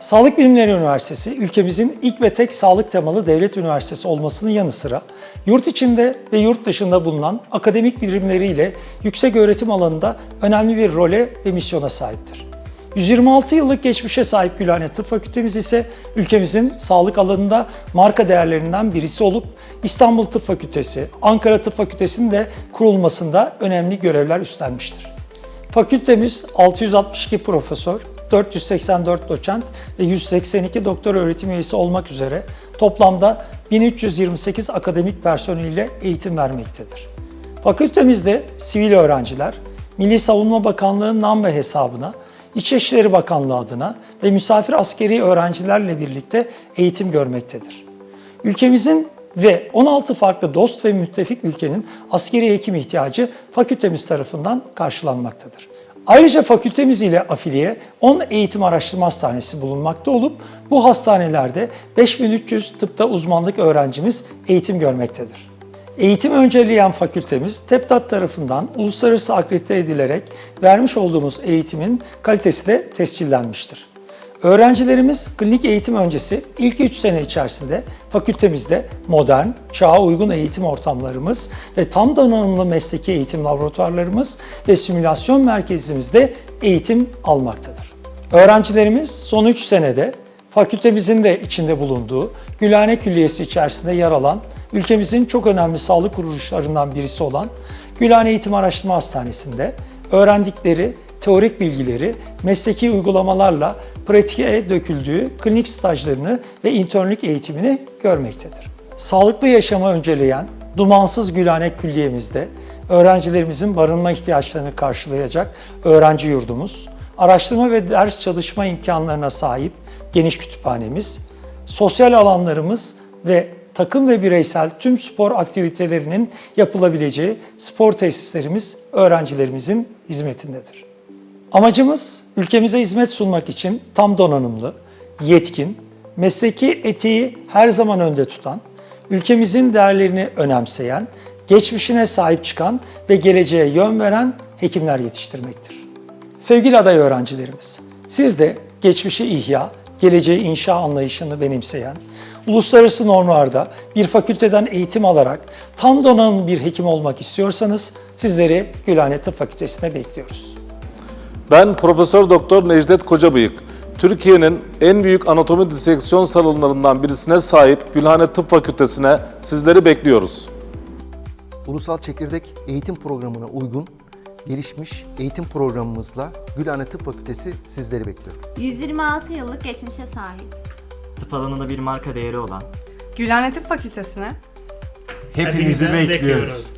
Sağlık Bilimleri Üniversitesi ülkemizin ilk ve tek sağlık temalı devlet üniversitesi olmasının yanı sıra yurt içinde ve yurt dışında bulunan akademik birimleriyle yüksek öğretim alanında önemli bir role ve misyona sahiptir. 126 yıllık geçmişe sahip Gülhane Tıp Fakültemiz ise ülkemizin sağlık alanında marka değerlerinden birisi olup İstanbul Tıp Fakültesi, Ankara Tıp Fakültesi'nin de kurulmasında önemli görevler üstlenmiştir. Fakültemiz 662 profesör, 484 doçent ve 182 doktor öğretim üyesi olmak üzere toplamda 1328 akademik personeliyle eğitim vermektedir. Fakültemizde sivil öğrenciler, Milli Savunma Bakanlığı NAM ve hesabına, İçişleri Bakanlığı adına ve misafir askeri öğrencilerle birlikte eğitim görmektedir. Ülkemizin ve 16 farklı dost ve müttefik ülkenin askeri hekim ihtiyacı fakültemiz tarafından karşılanmaktadır. Ayrıca fakültemiz ile afiliye 10 eğitim araştırma hastanesi bulunmakta olup bu hastanelerde 5300 tıpta uzmanlık öğrencimiz eğitim görmektedir. Eğitim önceleyen fakültemiz TEPTAT tarafından uluslararası akredite edilerek vermiş olduğumuz eğitimin kalitesi de tescillenmiştir. Öğrencilerimiz klinik eğitim öncesi ilk 3 sene içerisinde fakültemizde modern, çağa uygun eğitim ortamlarımız ve tam donanımlı mesleki eğitim laboratuvarlarımız ve simülasyon merkezimizde eğitim almaktadır. Öğrencilerimiz son 3 senede fakültemizin de içinde bulunduğu Gülhane Külliyesi içerisinde yer alan ülkemizin çok önemli sağlık kuruluşlarından birisi olan Gülhane Eğitim Araştırma Hastanesi'nde öğrendikleri teorik bilgileri mesleki uygulamalarla pratiğe döküldüğü klinik stajlarını ve internlük eğitimini görmektedir. Sağlıklı yaşamı önceleyen Dumansız Gülhane Külliye'mizde öğrencilerimizin barınma ihtiyaçlarını karşılayacak öğrenci yurdumuz, araştırma ve ders çalışma imkanlarına sahip geniş kütüphanemiz, sosyal alanlarımız ve takım ve bireysel tüm spor aktivitelerinin yapılabileceği spor tesislerimiz öğrencilerimizin hizmetindedir. Amacımız ülkemize hizmet sunmak için tam donanımlı, yetkin, mesleki etiği her zaman önde tutan, ülkemizin değerlerini önemseyen, geçmişine sahip çıkan ve geleceğe yön veren hekimler yetiştirmektir. Sevgili aday öğrencilerimiz, siz de geçmişi ihya, geleceği inşa anlayışını benimseyen, uluslararası normlarda bir fakülteden eğitim alarak tam donanımlı bir hekim olmak istiyorsanız sizleri Gülhane Tıp Fakültesi'ne bekliyoruz. Ben Profesör Doktor Necdet Kocabıyık. Türkiye'nin en büyük anatomi diseksiyon salonlarından birisine sahip Gülhane Tıp Fakültesine sizleri bekliyoruz. Ulusal Çekirdek Eğitim Programı'na uygun gelişmiş eğitim programımızla Gülhane Tıp Fakültesi sizleri bekliyor. 126 yıllık geçmişe sahip. tıp alanında bir marka değeri olan Gülhane Tıp Fakültesi'ne hepinizi bekliyoruz.